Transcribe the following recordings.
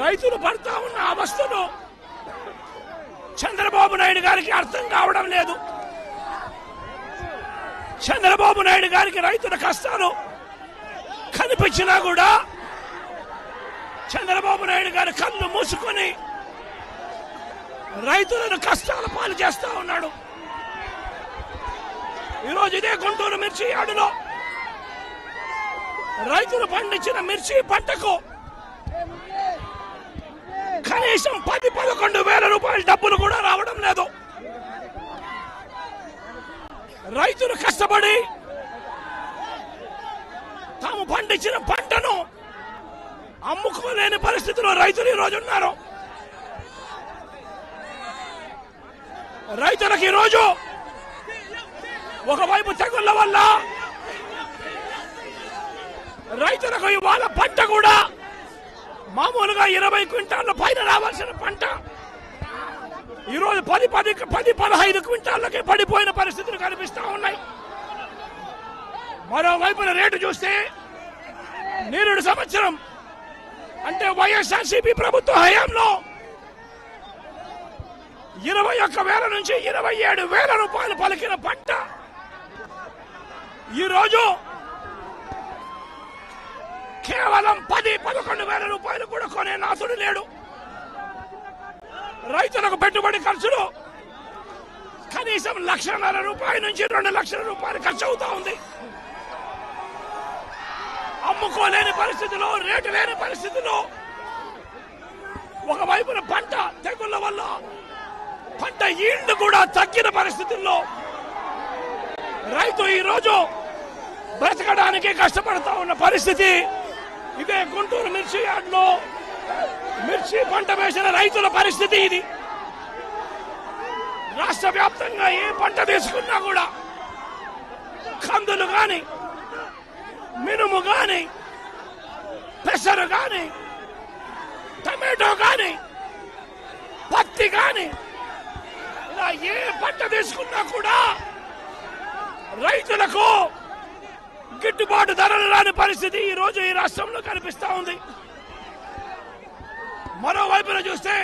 రైతులు పడతా ఉన్న అవస్థను చంద్రబాబు నాయుడు గారికి అర్థం కావడం లేదు. చంద్రబాబు నాయుడు గారికి రైతుల కష్టాలు కనిపించినా కూడా చంద్రబాబు నాయుడు గారి కళ్ళు మూసుకొని రైతులను కష్టాల పాలు చేస్తా ఉన్నాడు. ఈరోజు ఇదే గుంటూరు మిర్చి యార్డులో రైతులు పండించిన మిర్చి పంటకు కనీసం పది పదకొండు వేల రూపాయల డబ్బులు కూడా రావడం లేదు. రైతులు కష్టపడి తాము పండించిన పంటను అమ్ముకోలేని పరిస్థితిలో రైతులు ఈరోజు ఉన్నారు. రైతులకు ఈరోజు ఒకవైపు తెగుళ్ళ వల్ల రైతులకు ఇవాళ పంట కూడా మామూలుగా ఇరవై క్వింటాళ్ళ పైన రావాల్సిన పంట. ఈరోజు పది పది పది పదహైదు క్వింటాళ్ళకి పడిపోయిన పరిస్థితులు కనిపిస్తూ ఉన్నాయి. మరోవైపున రేటు చూస్తే నేరుడు సంవత్సరం అంటే వైఎస్ఆర్సీపీ ప్రభుత్వ హయాంలో ఇరవై ఒక్క వేల నుంచి ఇరవై ఏడు వేల రూపాయలు పలికిన పంట. ఈరోజు కేవలం పది పదకొండు వేల రూపాయలు కూడా కొనే నాథుడు లేడు. రైతులకు పెట్టుబడి ఖర్చులు కనీసం లక్షన్నర రూపాయల నుంచి రెండు లక్షల రూపాయలు ఖర్చు అవుతా ఉంది. అమ్ముకోలేని పరిస్థితిలో రేటు లేని పరిస్థితిలో ఒకవైపున పంట తెగుళ్ళ వల్ల పంట ఈల్డ్ కూడా తగ్గిన పరిస్థితుల్లో రైతు ఈరోజు బ్రతకడానికి కష్టపడతా ఉన్న పరిస్థితి ఇదే గుంటూరు మిర్చి యార్డ్లో మిర్చి పంట వేసిన రైతుల పరిస్థితి ఇది. రాష్ట్ర వ్యాప్తంగా ఏ పంట తీసుకున్నా కూడా కందులు కానీ మినుము కానీ పెసరు కానీ టమాటో కానీ పత్తి కానీ ఇలా ఏ పంట తీసుకున్నా కూడా రైతులకు గిట్టుబాటు ధరలు రాని పరిస్థితి ఈ రోజు ఈ రాష్ట్రంలో కనిపిస్తా ఉంది. మరోవైపున చూస్తే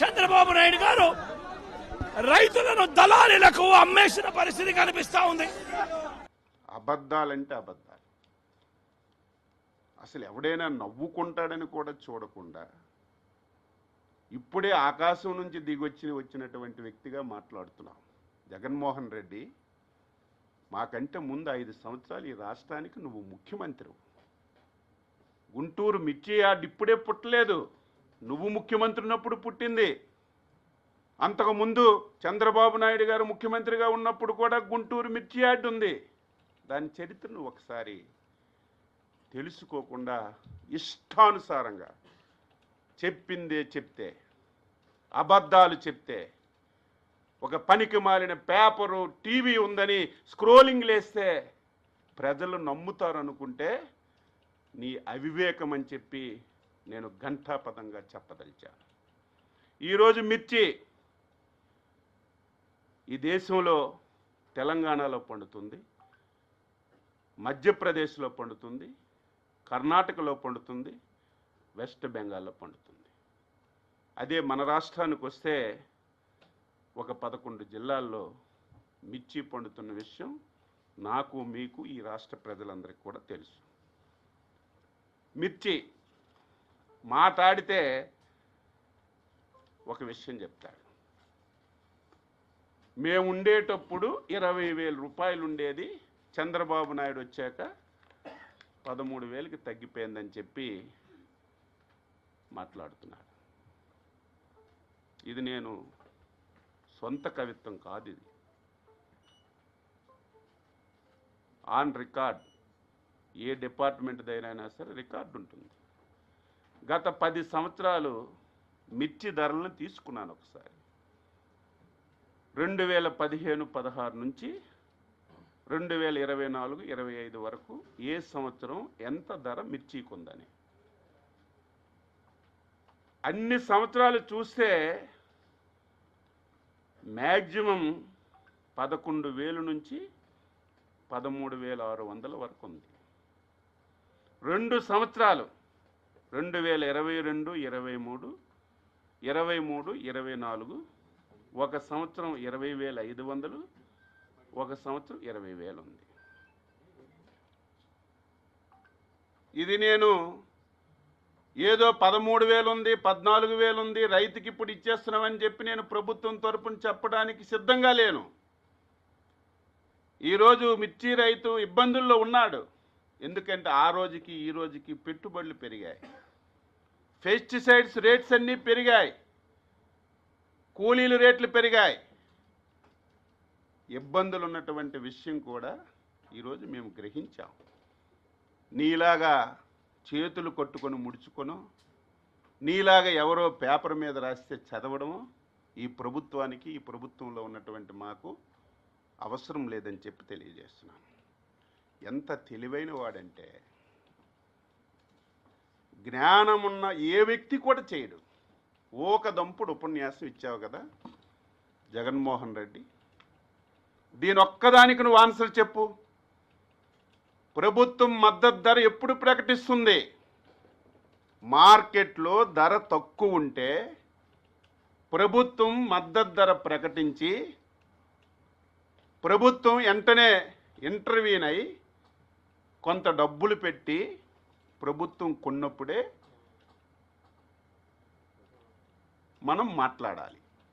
చంద్రబాబు నాయుడు గారు రైతులను దళారీలకు అమ్మేసిన పరిస్థితి కనిపిస్తా ఉంది. అబద్ధాలంటే అబద్ధాలు. అసలు ఎవడైనా నవ్వుకుంటాడని కూడా చూడకుండా ఇప్పుడే ఆకాశం నుంచి దిగొచ్చి వచ్చినటువంటి వ్యక్తిగా మాట్లాడుతున్నాం. జగన్మోహన్ రెడ్డి మాకంటే ముందు ఐదు సంవత్సరాలు ఈ రాష్ట్రానికి నువ్వు ముఖ్యమంత్రి గుంటూరు మిర్చి యార్డ్ ఇప్పుడే పుట్టలేదు. నువ్వు ముఖ్యమంత్రి ఉన్నప్పుడు పుట్టింది అంతకుముందు చంద్రబాబు నాయుడు గారు ముఖ్యమంత్రిగా ఉన్నప్పుడు కూడా గుంటూరు మిర్చి యార్డ్ ఉంది. దాని చరిత్రను ఒకసారి తెలుసుకోకుండా ఇష్టానుసారంగా చెప్పిందే చెప్తే అబద్ధాలు చెప్తే ఒక పనికి మాలిన పేపరు టీవీ ఉందని స్క్రోలింగ్ లేస్తే ప్రజలు నమ్ముతారు అనుకుంటే నీ అవివేకం అని చెప్పి నేను ఘంటాపదంగా చెప్పదలిచాను. ఈరోజు మిర్చి ఈ దేశంలో తెలంగాణలో పండుతుంది మధ్యప్రదేశ్లో పండుతుంది కర్ణాటకలో పండుతుంది వెస్ట్ బెంగాల్లో పండుతుంది. అదే మన రాష్ట్రానికి వస్తే ఒక పదకొండు జిల్లాల్లో మిర్చి పండుతున్న విషయం నాకు మీకు ఈ రాష్ట్ర ప్రజలందరికీ కూడా తెలుసు. మిర్చి మాట్లాడితే ఒక విషయం చెప్తాడు. మేము ఉండేటప్పుడు ఇరవై వేల రూపాయలు ఉండేది. చంద్రబాబు నాయుడు వచ్చాక పదమూడు వేలకి తగ్గిపోయిందని చెప్పి మాట్లాడుతున్నాడు. ఇది నేను సొంత కవిత్వం కాదు ఇది. ఆన్ రికార్డ్ ఏ డిపార్ట్మెంట్ అయినా సరే రికార్డు ఉంటుంది. గత పది సంవత్సరాలు మిర్చి ధరలను తీసుకున్నాను ఒకసారి. రెండు వేల పదిహేను పదహారు నుంచి రెండు వేల ఇరవై నాలుగు ఇరవై ఐదు వరకు ఏ సంవత్సరం ఎంత ధర మిర్చి ఉందని అన్ని సంవత్సరాలు చూస్తే మ్యాక్సిమం పదకొండు వేలు నుంచి పదమూడు వేల ఆరు వందల వరకు ఉంది. రెండు సంవత్సరాలు రెండు వేల ఇరవై రెండు ఇరవై మూడు ఇరవై మూడు ఇరవై నాలుగు ఒక సంవత్సరం ఇరవై వేల ఐదు వందలు ఒక సంవత్సరం ఇరవై వేలు ఉంది. ఇది నేను ఏదో పదమూడు వేలు ఉంది పద్నాలుగు వేలు ఉంది రైతుకి ఇప్పుడు ఇచ్చేస్తున్నామని చెప్పి నేను ప్రభుత్వం తరపున చెప్పడానికి సిద్ధంగా లేను. ఈరోజు మిర్చి రైతు ఇబ్బందుల్లో ఉన్నాడు. ఎందుకంటే ఆ రోజుకి ఈ రోజుకి పెట్టుబడులు పెరిగాయి. పెస్టిసైడ్స్ రేట్స్ అన్నీ పెరిగాయి. కూలీలు రేట్లు పెరిగాయి. ఇబ్బందులు ఉన్నటువంటి విషయం కూడా ఈరోజు మేము గ్రహించాం. నీలాగా చేతులు కొట్టుకొని ముడుచుకోను నీలాగా ఎవరో పేపర్ మీద రాస్తే చదవడము ఈ ప్రభుత్వానికి ఈ ప్రభుత్వంలో ఉన్నటువంటి మాకు అవసరం లేదని చెప్పి తెలియజేస్తున్నాను. ఎంత తెలివైన వాడంటే జ్ఞానమున్న ఏ వ్యక్తి కూడా చేయడు. ఓక దంపుడు ఉపన్యాసం ఇచ్చావు కదా జగన్మోహన్ రెడ్డి. దీని ఒక్కదానికి నువ్వు ఆన్సర్ చెప్పు. ప్రభుత్వం మద్దతు ధర ఎప్పుడు ప్రకటిస్తుంది? మార్కెట్లో ధర తక్కువ ఉంటే ప్రభుత్వం మద్దతు ధర ప్రకటించి ప్రభుత్వం వెంటనే ఇంటర్వ్యూన్ అయి కొంత డబ్బులు పెట్టి ప్రభుత్వం కొన్నప్పుడే మనం మాట్లాడాలి.